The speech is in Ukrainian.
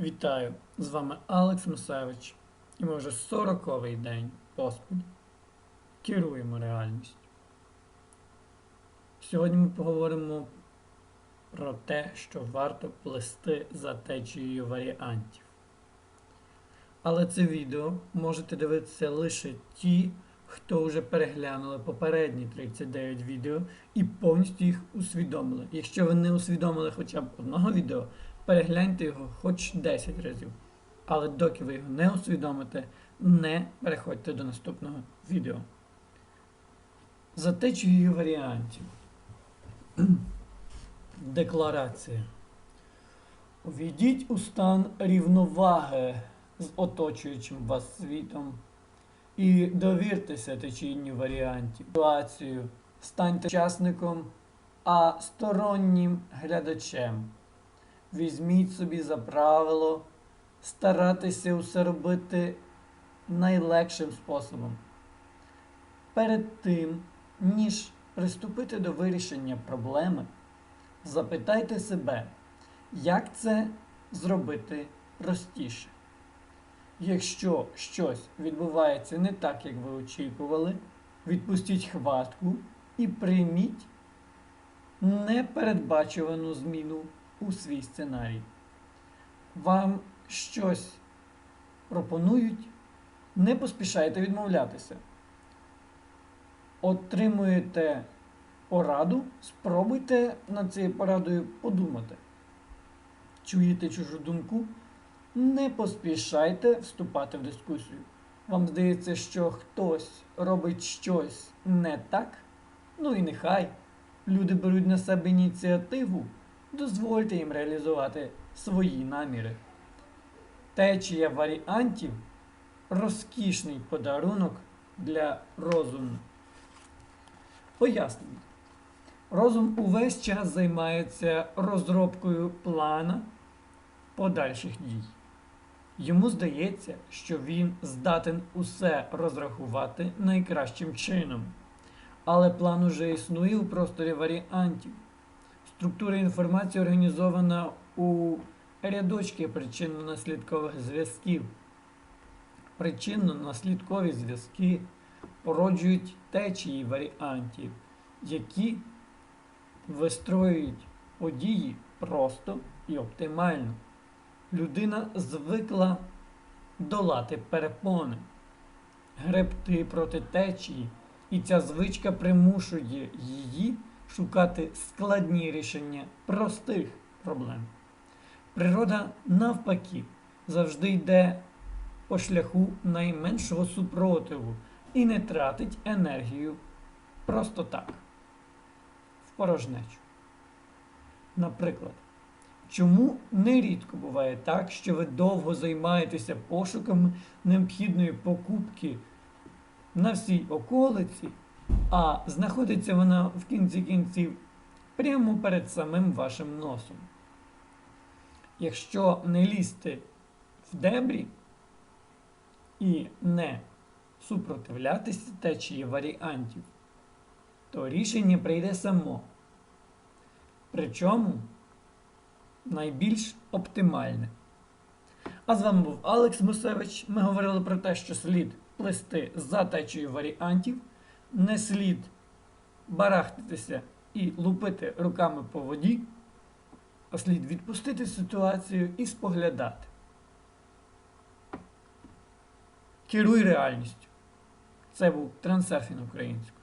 Вітаю! З вами Алекс Мусевич, і ми вже 40-й день поспіль керуємо реальністю. Сьогодні ми поговоримо про те, що варто плести за течією варіантів. Але це відео можете дивитися лише ті, хто вже переглянули попередні 39 відео і повністю їх усвідомили. Якщо ви не усвідомили хоча б одного відео, перегляньте його хоч 10 разів. Але доки ви його не усвідомите, не переходьте до наступного відео. За течією варіантів. Декларація. Увійдіть у стан рівноваги з оточуючим вас світом і довіртеся течінню варіантів. Ситуацію станьте учасником, а стороннім глядачем. Візьміть собі за правило старатися усе робити найлегшим способом. Перед тим, ніж приступити до вирішення проблеми, запитайте себе, як це зробити простіше. Якщо щось відбувається не так, як ви очікували, відпустіть хватку і прийміть непередбачувану зміну у свій сценарій. Вам щось пропонують, не поспішайте відмовлятися. Отримуєте пораду, спробуйте над цією порадою подумати. Чуєте чужу думку? Не поспішайте вступати в дискусію. Вам здається, що хтось робить щось не так? Ну і нехай. Люди беруть на себе ініціативу, дозвольте їм реалізувати свої наміри. Течія варіантів розкішний подарунок для розуму. Пояснення. Розум увесь час займається розробкою плана подальших дій. Йому здається, що він здатен усе розрахувати найкращим чином. Але план уже існує у просторі варіантів. Структура інформації організована у рядочки причинно-наслідкових зв'язків. Причинно-наслідкові зв'язки породжують течії варіантів, які вистроюють події просто і оптимально. Людина звикла долати перепони, гребти проти течії, і ця звичка примушує її шукати складні рішення простих проблем. Природа, навпаки, завжди йде по шляху найменшого супротиву і не тратить енергію просто так, в порожнечу. Наприклад, чому нерідко буває так, що ви довго займаєтеся пошуками необхідної покупки на всій околиці, а знаходиться вона в кінці кінців прямо перед самим вашим носом. Якщо не лізти в дебрі і не супротивлятися течії варіантів, то рішення прийде само. Причому найбільш оптимальне. А з вами був Алекс Мусевич. Ми говорили про те, що слід плести за течією варіантів, не слід барахтатися і лупити руками по воді, а слід відпустити ситуацію і споглядати. Керуй реальністю. Це був трансерфін українською.